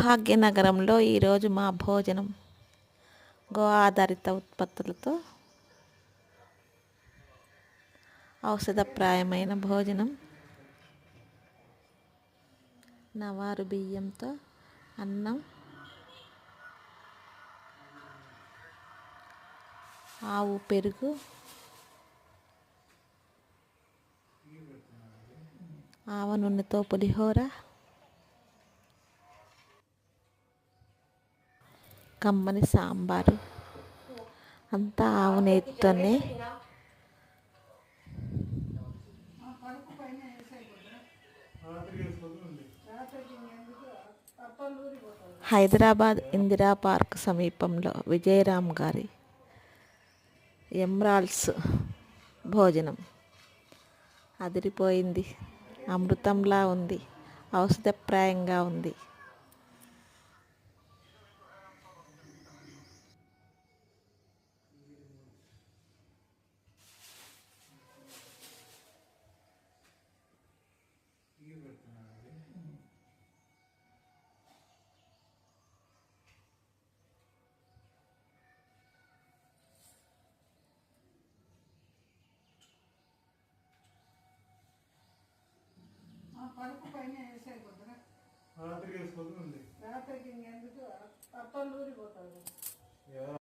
భాగ్యనగరంలో ఈరోజు మా భోజనం గో ఆధారిత ఉత్పత్తులతో ఔషధప్రాయమైన భోజనం. నవారు బియ్యంతో అన్నం ఆవు పెరుగు ఆవ నూనెతో పులిహోర కమ్మని సాంబారు. అంతా ఆవు నెయ్యితోనే హైదరాబాద్ ఇందిరా పార్క్ సమీపంలో విజయరామ్ గారి ఎమ్రాల్స్ భోజనం. అదిరిపోయింది. అమృతంలా ఉంది. ఔషధప్రాయంగా ఉంది. రాత్రికి వేసుకోవద్దు రాత్రికి ఇంకెందుకు? ఊరిపోతారు ఎవరు